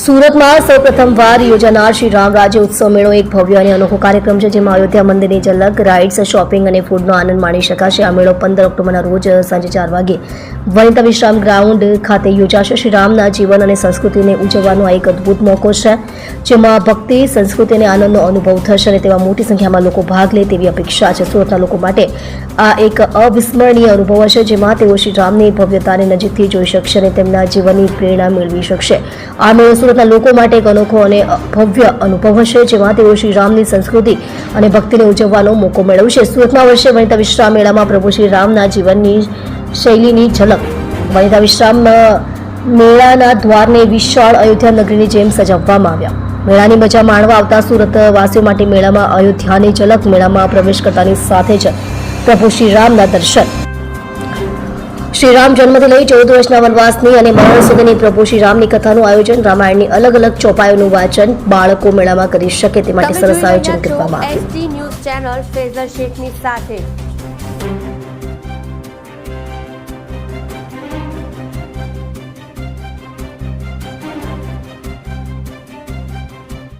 સુરતમાં સૌ પ્રથમવાર યોજાનાર શ્રી રામ રાજ્ય ઉત્સવ મેળો એક ભવ્ય અને અનોખો કાર્યક્રમ છે, જેમાં અયોધ્યા મંદિરની ઝલક રાઇડ્સ શોપિંગ અને ફૂડનો આનંદ માણી શકાશે. આ મેળો પંદર ઓક્ટોબરના રોજ સાંજે ચાર વાગે વનિતા વિશ્રામ ગ્રાઉન્ડ ખાતે યોજાશે. શ્રી રામના જીવન અને સંસ્કૃતિને ઉજવવાનો આ એક અદ્ભુત મોકો છે, જેમાં ભક્તિ, સંસ્કૃતિ અને આનંદનો અનુભવ થશે અને તેમાં મોટી સંખ્યામાં લોકો ભાગ લે તેવી અપેક્ષા છે. સુરતના લોકો માટે આ એક અવિસ્મરણીય અનુભવ હશે, જેમાં તેઓ શ્રી રામની ભવ્યતાને નજીકથી જોઈ શકશે અને તેમના જીવનની પ્રેરણા મેળવી શકશે. આ મેળો સુરતના લોકો માટે એક અનોખો અને ભવ્ય અનુભવ હશે, જેમાં તેઓ શ્રી રામની સંસ્કૃતિ અને ભક્તિને ઉજવવાનો મોકો મેળવશે. સુરતમાં વર્ષે વનિતા વિશ્રામ મેળામાં પ્રભુ શ્રી રામના જીવનની શૈલીની ઝલક. વનિતા વિશ્રામ મેળાના દ્વારને વિશાળ અયોધ્યા નગરીની જેમ સજાવવામાં આવ્યા. મેળાની મજા માણવા આવતા સુરત વાસીઓ માટે મેળામાં અયોધ્યાની ઝલક મેળામાં પ્રવેશ કરતાની સાથે જ પ્રભુ શ્રી રામના દર્શન શ્રી રામ જન્મથી લઈ ચૌદ વર્ષના વનવાસની અને મરણ સુધીની પ્રભુ શ્રી રામની કથાનું આયોજન રામાયણની અલગ અલગ ચોપાયોનું વાંચન બાળકો મેળામાં કરી શકે તે માટે સરસ આયોજન કરવામાં આવ્યું. ન્યૂઝ ચેનલ ફેઝર શેખની સાથે.